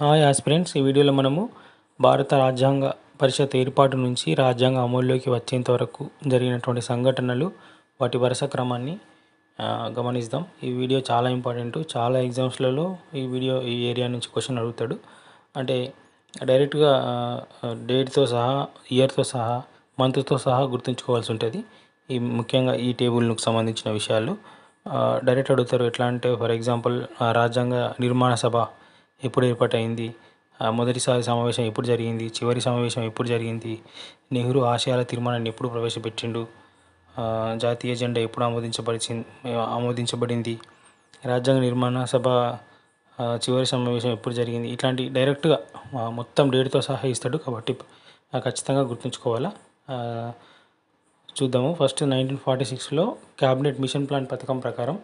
Hi aspirants ఈ వీడియోలో మనము భారత రాజ్యాంగ పరిషత్ ఏర్పాటు నుంచి రాజ్యాంగ అమల్లోకి వచ్చేంత వరకు జరిగినటువంటి సంఘటనలు వాటి వరుస క్రమాన్ని గమనిస్తాం. ఈ వీడియో చాలా ఇంపార్టెంట్. చాలా ఎగ్జామ్స్లలో ఈ వీడియో ఈ ఏరియా నుంచి క్వశ్చన్ అడుగుతాడు. అంటే డైరెక్ట్గా డేట్తో సహా ఇయర్తో సహా మంత్తో సహా గుర్తుంచుకోవాల్సి ఉంటుంది. ఈ ముఖ్యంగా ఈ టేబుల్కు సంబంధించిన విషయాలు. డైరెక్ట్ అడుగుతారు ఎట్లా అంటే ఫర్ ఎగ్జాంపుల్ రాజ్యాంగ నిర్మాణ సభ ఎప్పుడు ఏర్పాటైంది? మొదటిసారి సమావేశం ఎప్పుడు జరిగింది? చివరి సమావేశం ఎప్పుడు జరిగింది? నెహ్రూ ఆశయాల తీర్మానాన్ని ఎప్పుడు ప్రవేశపెట్టిండు? జాతీయ జెండా ఎప్పుడు ఆమోదించబడి ఆమోదించబడింది? రాజ్యాంగ నిర్మాణ సభ చివరి సమావేశం ఎప్పుడు జరిగింది? ఇట్లాంటి డైరెక్ట్గా మొత్తం డేట్తో సహా ఇస్తాడు కాబట్టి ఖచ్చితంగా గుర్తుంచుకోవాలా? చూద్దాము. ఫస్ట్ నైన్టీన్ ఫార్టీ సిక్స్లో క్యాబినెట్ మిషన్ ప్లాన్ పథకం ప్రకారం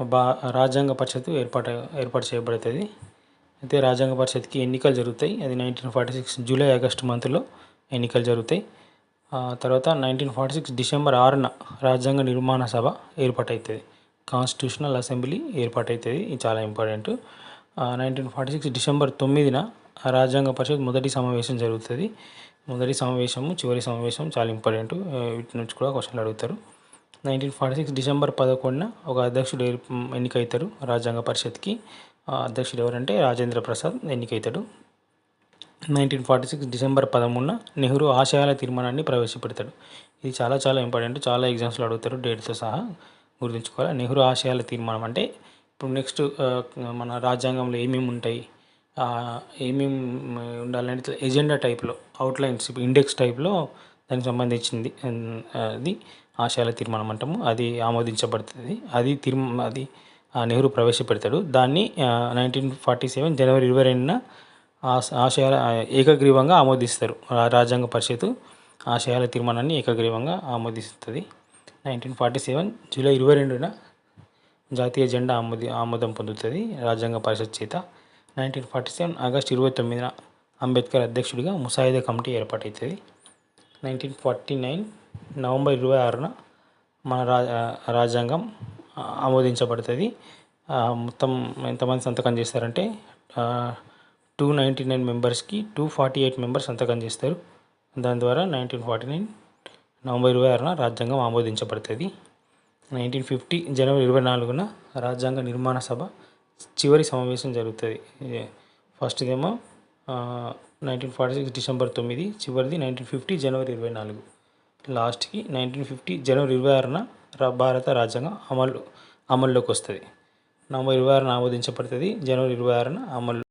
బా రాజ్యాంగ పరిషత్ ఏర్పాటు ఏర్పాటు చేయబడుతుంది. అయితే రాజ్యాంగ పరిషత్కి ఎన్నికలు జరుగుతాయి. అది nineteen forty six July August మంత్లో ఎన్నికలు జరుగుతాయి. తర్వాత నైన్టీన్ ఫార్టీ సిక్స్ డిసెంబర్ ఆరున రాజ్యాంగ నిర్మాణ సభ ఏర్పాటవుతుంది కాన్స్టిట్యూషనల్ అసెంబ్లీ ఏర్పాటవుతుంది ఇది చాలా important. Nineteen forty six December తొమ్మిదిన రాజ్యాంగ పరిషత్ మొదటి సమావేశం జరుగుతుంది. మొదటి సమావేశము చివరి సమావేశం చాలా ఇంపార్టెంట్. వీటి నుంచి కూడా క్వశ్చన్లు అడుగుతారు. నైన్టీన్ ఫార్టీ సిక్స్ డిసెంబర్ పదకొండున ఒక అధ్యక్షుడు ఏర్- ఎన్నికవుతారు రాజ్యాంగ పరిషత్కి. అధ్యక్షుడు ఎవరంటే రాజేంద్ర ప్రసాద్ ఎన్నికైతాడు. నైన్టీన్ ఫార్టీ సిక్స్ డిసెంబర్ పదమూడున నెహ్రూ ఆశయాల తీర్మానాన్ని ప్రవేశపెడతాడు. ఇది చాలా చాలా ఇంపార్టెంట్ చాలా ఎగ్జామ్స్లో అడుగుతారు డేట్తో సహా గుర్తుంచుకోవాలి. నెహ్రూ ఆశయాల తీర్మానం అంటే ఇప్పుడు నెక్స్ట్ మన రాజ్యాంగంలో ఏమేమి ఉంటాయి ఏమేమి ఉండాలంటే ఇట్లా ఎజెండా టైప్లో అవుట్లైన్స్ ఇండెక్స్ టైప్లో దానికి సంబంధించింది అది ఆశయాల తీర్మానం అంటాము. అది ఆమోదించబడుతుంది. అది తీర్మా అది నెహ్రూ ప్రవేశపెడతాడు. దాన్ని నైన్టీన్ ఫార్టీ సెవెన్ జనవరి ఇరవై రెండున ఆశ- ఆశయాల ఏకగ్రీవంగా ఆమోదిస్తారు. రాజ్యాంగ పరిషత్ ఆశయాల తీర్మానాన్ని ఏకగ్రీవంగా ఆమోదిస్తుంది. నైన్టీన్ ఫార్టీ సెవెన్ జూలై ఇరవై రెండున జాతీయ జెండా ఆమోది ఆమోదం పొందుతుంది రాజ్యాంగ పరిషత్ చేత. నైన్టీన్ ఫార్టీ సెవెన్ ఆగస్ట్ ఇరవై తొమ్మిదిన అంబేద్కర్ అధ్యక్షుడిగా ముసాయిదా కమిటీ ఏర్పాటవుతుంది నైన్టీన్ ఫార్టీ నైన్ నవంబర్ ఇరవై ఆరున మన రా రాజ్యాంగం ఆమోదించబడుతుంది. మొత్తం ఎంతమంది సంతకం చేస్తారంటే టూ నైంటీ నైన్ మెంబర్స్కి టూ ఫార్టీ ఎయిట్ మెంబర్స్ సంతకం చేస్తారు. దాని ద్వారా నైన్టీన్ ఫార్టీ నైన్ నవంబర్ ఇరవై ఆరున రాజ్యాంగం ఆమోదించబడుతుంది. నైన్టీన్ ఫిఫ్టీ జనవరి ఇరవై నాలుగున రాజ్యాంగ నిర్మాణ సభ చివరి సమావేశం జరుగుతుంది. ఫస్ట్ ఏమో నైన్టీన్ ఫార్టీ సిక్స్ డిసెంబర్ తొమ్మిది చివరిది నైన్టీన్ ఫిఫ్టీ జనవరి ఇరవై నాలుగు. లాస్ట్కి నైన్టీన్ ఫిఫ్టీ జనవరి ఇరవై ఆరున భారత రాజ్యాంగం అమలు అమల్లోకి వస్తుంది నవంబర్ ఇరవై ఆరున ఆమోదించబడుతుంది. జనవరి ఇరవై ఆరున అమలు